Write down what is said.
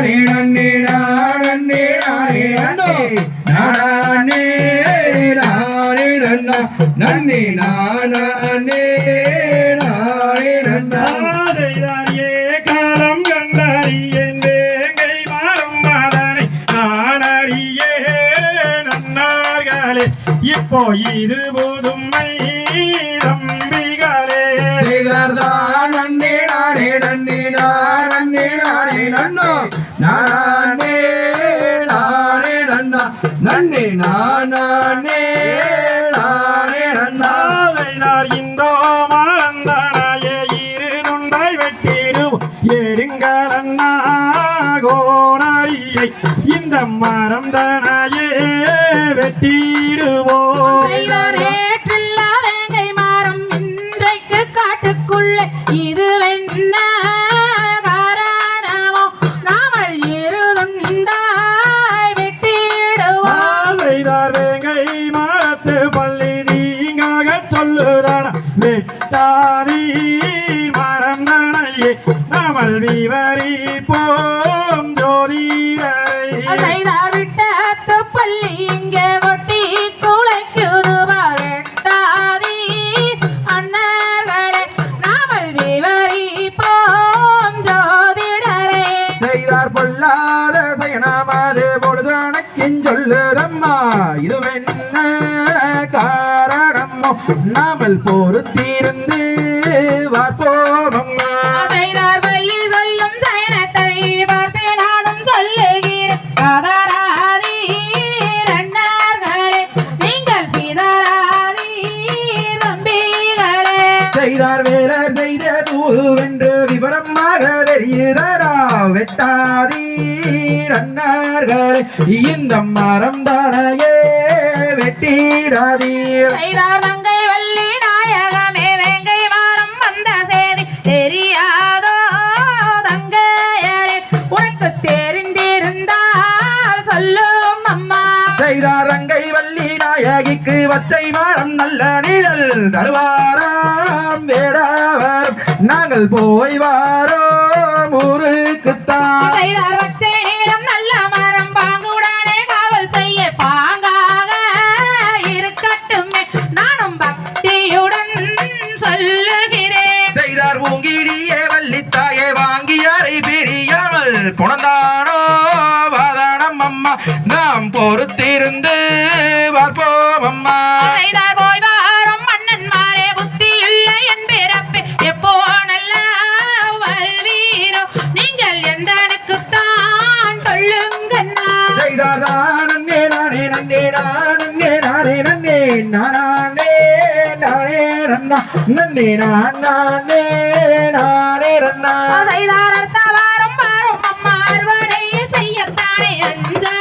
நானே நன்னே நானே நானே நன்னோ நானே நானே நன்னா. நன்னே நானே நானே நன்னா. செய்தாரியே காலம் கண்டறியேன் வேங்கை மாறும் மதனை நான் அறியே நன்னார்களே. இப்போ இது புதுமை தம்பிகளே நன்னே நானே நன்னே நானே நானே நன்னோ. நானே நானே நன்னா. நன்னே நானே நானே நன்னா. இந்தோ மறந்தனையே இரு நுண்டாய் வெட்டிடும். எடுங்கள் அண்ணா கோணரியை இந்த மரம் தனையே வெட்டிடுவோம். நாமல் விவரி போம் ஜோதிடரை. செய்தார் விட்டத்து பள்ளி இங்கே கொட்டி குலைக்குது வரட்டாதி அண்ணர்களே நாமல் விவரிப்போம் ஜோதிடரே. செய்தார் பொல்லாத சயனமாது பொழுது அணைக்கின் சொல்லுதம்மா. இதுவென்ன காரணமோ? நாமல் பொறுத்திருந்து செய்தார் வேலர் செய்த தூவென்று விவரமாக தெரியுதரா வெட்டாதீர் அன்னார்களே இந்த மரம் தானையே வெட்டிடாதீர். செய்தார் தங்கை வள்ளி நாயகமே வேங்கை வாரம் வந்த சேதி தெரியாதோ தங்கையரே. உனக்கு தெரிந்திருந்தால் சொல்லு. நாயகிக்கு பச்சை மரம் நல்ல நிழல் தருவாராம் வேடாவாரம் நாங்கள் போய் வாரோம் ஊருக்குத்தான். பச்சை நீளம் நல்ல மரம் பாங்குடனே காவல் செய்ய பாங்காக இருக்கட்டுமே. நானும் பக்தியுடன் சொல்லுகிறேன். செய்தார் பூங்கிரியே வள்ளித்தாயே வாங்கியாரை பிரியாமல் நாம் பொறுத்திருந்து பார்ப்போம் அம்மா. செய்தார் போய் வாரும் மன்னன்மாரே புத்தியுள்ள என் பிறப்பு. எப்போ நல்லா வருவீரோ? நீங்கள் எந்தனுக்குத்தான் சொல்லுங்க நன்னே நானே நன்னே நானே நானே நன்னே நானே நானே அம்மா அர்வனையை செய்யத்தானே அஞ்சா